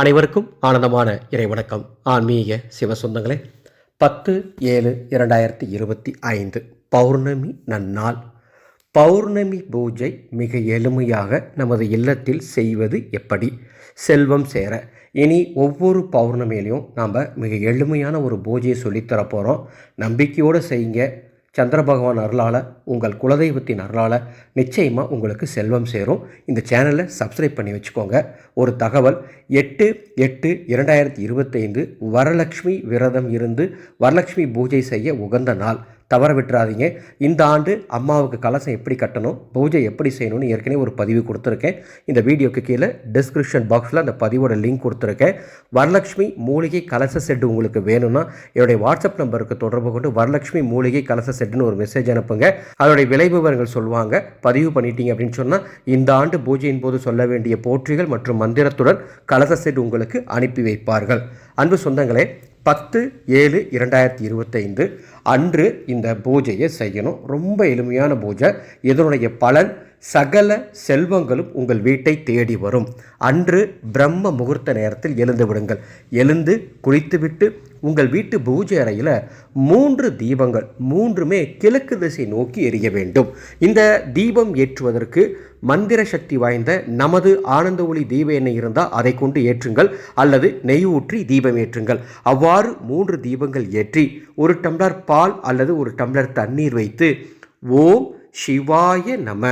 அனைவருக்கும் ஆனந்தமான இறைவணக்கம். ஆன்மீக சிவசொந்தங்களே பத்து ஏழு இரண்டாயிரத்தி இருபத்தி ஐந்து பௌர்ணமி நன்னாள். பௌர்ணமி பூஜை மிக எளிமையாக நமது இல்லத்தில் செய்வது எப்படி? செல்வம் சேர. இனி ஒவ்வொரு பௌர்ணமியிலையும் நாம் மிக எளிமையான ஒரு பூஜையை சொல்லித்தர போகிறோம் நம்பிக்கையோடு செய்யுங்க. சந்திர பகவான் அருளால் உங்கள் குலதெய்வத்தின் அருளால் நிச்சயமாக உங்களுக்கு செல்வம் சேரும். இந்த சேனலை சப்ஸ்கிரைப் பண்ணி வச்சுக்கோங்க. ஒரு தகவல் எட்டு எட்டு இரண்டாயிரத்தி இருபத்தைந்து வரலட்சுமி விரதம் இருந்து வரலட்சுமி பூஜை செய்ய உகந்த நாள். தவற விட்டுறாதீங்க. இந்த ஆண்டு அம்மாவுக்கு கலசம் எப்படி கட்டணும் பூஜை எப்படி செய்யணும்னு ஏற்கனவே ஒரு பதிவு கொடுத்துருக்கேன். இந்த வீடியோக்கு கீழே டிஸ்கிரிப்ஷன் பாக்ஸில் அந்த பதிவோட லிங்க் கொடுத்துருக்கேன். வரலட்சுமி மூலிகை கலச செட்டு உங்களுக்கு வேணும்னா என்னுடைய வாட்ஸ்அப் நம்பருக்கு தொடர்பு கொண்டு வரலட்சுமி மூலிகை கலச செட்டுன்னு ஒரு மெசேஜ் அனுப்புங்க. அதோடைய விலை விவரங்கள் சொல்லுவாங்க. பதிவு பண்ணிட்டீங்க அப்படின்னு சொன்னால் இந்த ஆண்டு பூஜையின் போது சொல்ல வேண்டிய போற்றிகள் மற்றும் மந்திரத்துடன் கலச செட் உங்களுக்கு அனுப்பி வைப்பார்கள். அன்பு சொந்தங்களே பத்து ஏழு இரண்டாயிரத்தி இருபத்தைந்து. அன்று இந்த பூஜையை செய்யணும். ரொம்ப எளிமையான பூஜை. இதனுடைய பலன் சகல செல்வங்களும் உங்கள் வீட்டை தேடி வரும். அன்று பிரம்ம முகூர்த்த நேரத்தில் எழுந்து விடுங்கள். எழுந்து குளித்துவிட்டு உங்கள் வீட்டு பூஜை அறையில் மூன்று தீபங்கள் மூன்றுமே கிழக்கு திசை நோக்கி எரிய வேண்டும். இந்த தீபம் ஏற்றுவதற்கு மந்திர சக்தி வாய்ந்த நமது ஆனந்த ஒளி தீப எண்ணெய் இருந்தால் அதை கொண்டு ஏற்றுங்கள் அல்லது நெய் ஊற்றி தீபம் ஏற்றுங்கள். அவ்வாறு மூன்று தீபங்கள் ஏற்றி ஒரு டம்ளர் பால் அல்லது ஒரு டம்ளர் தண்ணீர் வைத்து ஓம் சிவாய நம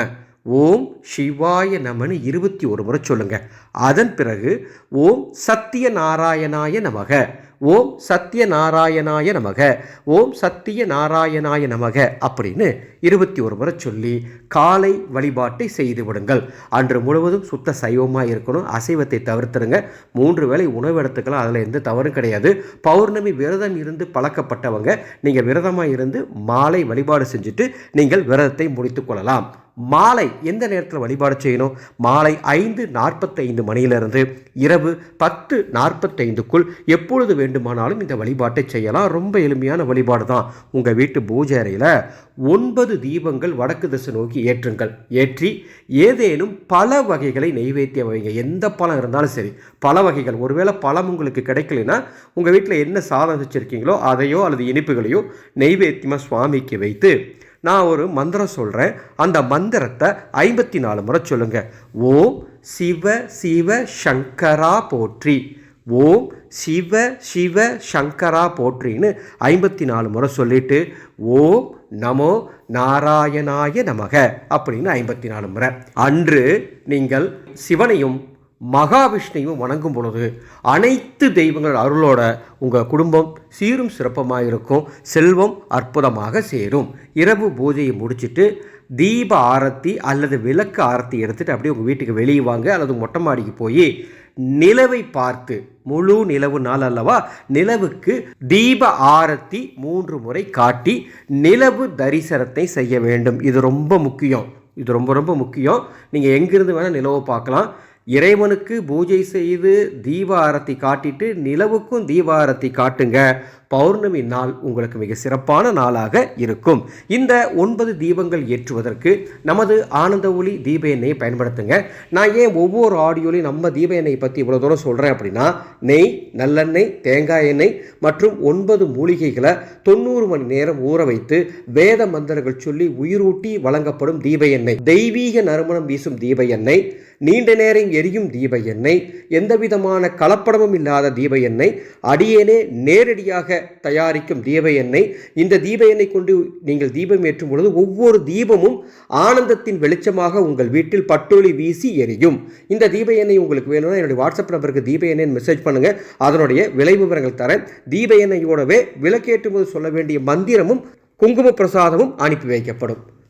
ஓம் சிவாய நமன்னு இருபத்தி ஒரு முறை சொல்லுங்க. அதன் பிறகு ஓம் சத்திய நாராயணாய நமக. ஓம் சத்திய நாராயணாய நமக. ஓம் சத்திய நாராயணாய நமக அப்படின்னு இருபத்தி ஒரு முறை சொல்லி காலை வழிபாட்டை செய்து விடுங்கள். அன்று முழுவதும் சுத்த சைவமாக இருக்கணும். அசைவத்தை தவிர்த்துருங்க. மூன்று வேளை உணவு எடுத்துக்கலாம். அதில் எந்த தவறும் கிடையாது. பௌர்ணமி விரதம் இருந்து பழக்கப்பட்டவங்க நீங்கள் விரதமாக இருந்து மாலை வழிபாடு செஞ்சுட்டு நீங்கள் விரதத்தை முடித்து கொள்ளலாம். மாலை எந்த நேரத்தில் வழிபாடு செய்யணும்? மாலை ஐந்து நாற்பத்தைந்து மணியிலிருந்து இரவு பத்து நாற்பத்தைந்துக்குள் எப்பொழுது வேண்டுமானாலும் இந்த வழிபாட்டை செய்யலாம். ரொம்ப எளிமையான வழிபாடு தான். உங்கள் வீட்டு பூஜை அறையில் ஒன்பது தீபங்கள் வடக்கு திசை நோக்கி ஏற்றுங்கள். ஏற்றி ஏதேனும் பல வகைகளை நெய்வேத்தியம் வைங்க. எந்த பழம் இருந்தாலும் சரி. பல வகைகள். ஒருவேளை பழம் உங்களுக்கு கிடைக்கலனா உங்கள் வீட்டில் என்ன சாதம் வச்சுருக்கீங்களோ அதையோ அல்லது இனிப்புகளையோ நெய்வேத்தியமாக சுவாமிக்கு வைத்து நான் ஒரு மந்திரம் சொல்கிறேன் அந்த மந்திரத்தை ஐம்பத்தி நாலு முறை சொல்லுங்கள் ஓம் சிவ சிவ சங்கரா போற்றி. ஓம் சிவ சிவ சங்கரா போற்றின்னு ஐம்பத்தி நாலு முறை சொல்லிட்டு ஓம் நமோ நாராயணாய நமக அப்படின்னு ஐம்பத்தி நாலு முறை. அன்று நீங்கள் சிவனையும் மகாவிஷ்ணுவையும் வணங்கும் பொழுது அனைத்து தெய்வங்கள் அருளோட உங்கள் குடும்பம் சீரும் சிறப்பமாக இருக்கும் செல்வம் அற்புதமாக சேரும். இரவு பூஜையை முடிச்சுட்டு தீப ஆரத்தி அல்லது விளக்கு ஆரத்தி எடுத்துகிட்டு அப்படியே உங்கள் வீட்டுக்கு வெளியே வாங்க அல்லது மொட்டை மாடிக்கு போய் நிலவை பார்த்து முழு நிலவு நாள் அல்லவா நிலவுக்கு தீப ஆரத்தி மூன்று முறை காட்டி நிலவு தரிசனத்தை செய்ய வேண்டும். இது ரொம்ப முக்கியம். இது ரொம்ப ரொம்ப முக்கியம். நீங்கள் எங்கிருந்து வேணால் நிலவை பார்க்கலாம். இறைவனுக்கு பூஜை செய்து தீபாரத்தி காட்டிட்டு நிலவுக்கும் தீபாரத்தி காட்டுங்க. பௌர்ணமி நாள் உங்களுக்கு மிக சிறப்பான நாளாக இருக்கும். இந்த ஒன்பது தீபங்கள் ஏற்றுவதற்கு நமது ஆனந்த ஒளி தீப எண்ணெயை பயன்படுத்துங்க. நான் ஏன் ஒவ்வொரு ஆடியோலையும் நம்ம தீப எண்ணெய் பற்றி இவ்வளோ தூரம் சொல்கிறேன் அப்படின்னா நெய் நல்லெண்ணெய் தேங்காய் எண்ணெய் மற்றும் ஒன்பது மூலிகைகளை தொண்ணூறு மணி நேரம் ஊற வைத்து வேத மந்திரங்கள் சொல்லி உயிரூட்டி வழங்கப்படும் தீப எண்ணெய். தெய்வீக நறுமணம் வீசும் தீப எண்ணெய். நீண்ட நேரம் எரியும் தீப எண்ணெய் எந்த விதமான கலப்படமும் இல்லாத தீப எண்ணெய் அடியேனே நேரடியாக தயாரிக்கும் தீப எண்ணெய். இந்த தீப எண்ணெய் கொண்டு நீங்கள் தீபம் ஏற்றும் பொழுது ஒவ்வொரு தீபமும் ஆனந்தத்தின் வெளிச்சமாக உங்கள் வீட்டில் பட்டொளி வீசி எரியும். இந்த தீப எண்ணெய் உங்களுக்கு வேணும்னா என்னுடைய வாட்ஸ்அப் நம்பருக்கு தீப எண்ணெய் மெசேஜ் பண்ணுங்க. அதனுடைய விலை விவரங்கள் தரேன். தீப எண்ணெயோடவே விளக்கேற்றும் போது சொல்ல வேண்டிய மந்திரமும் குங்கும பிரசாதமும் அனுப்பி வைக்கப்படும்.